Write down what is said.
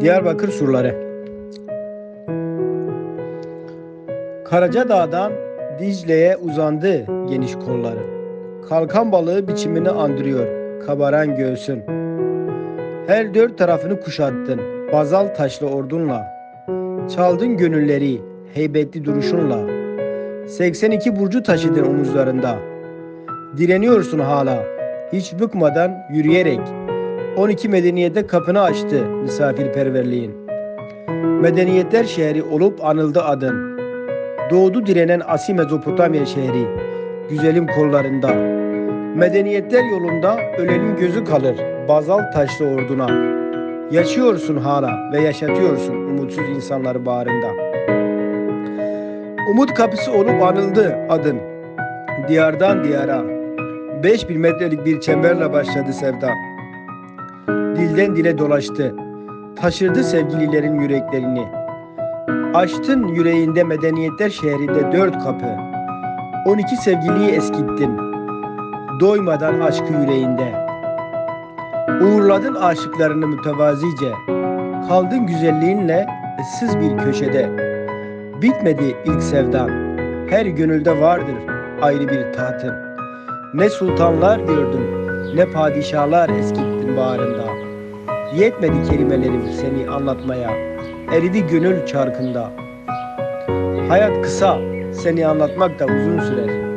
Diyarbakır surları. Karacadağ'dan Dicle'ye uzandı geniş kolları. Kalkan balığı biçimini andırıyor kabaran göğsün. Her dört tarafını kuşattın bazal taşlı ordunla. Çaldın gönülleri heybetli duruşunla. 82 burcu taşıdın omuzlarında. Direniyorsun hala hiç bıkmadan yürüyerek 12 medeniyete kapını açtı misafirperverliğin. Medeniyetler şehri olup anıldı adın. Doğdu direnen Asi Mezopotamya şehri, güzelim kollarında. Medeniyetler yolunda ölenin gözü kalır, bazal taşlı orduna. Yaşıyorsun hala ve yaşatıyorsun umutsuz insanları bağrında. Umut kapısı olup anıldı adın, diyardan diyara. 5000 metrelik bir çemberle başladı sevda dilden dile dolaştı. Taşırdı sevgililerin yüreklerini. Açtın yüreğinde medeniyetler şehrinde dört kapı. 12 sevgiliyi eskittin. Doymadan aşkı yüreğinde. Uğurladın aşıklarını mütevazice. Kaldın güzelliğinle ıssız bir köşede. Bitmedi ilk sevdan. Her gönülde vardır ayrı bir tahtın. Ne sultanlar gördün, ne padişahlar eskittin bağrında. Yetmedi kelimelerim seni anlatmaya. Eridi gönül çarkında. Hayat kısa, seni anlatmak da uzun sürer.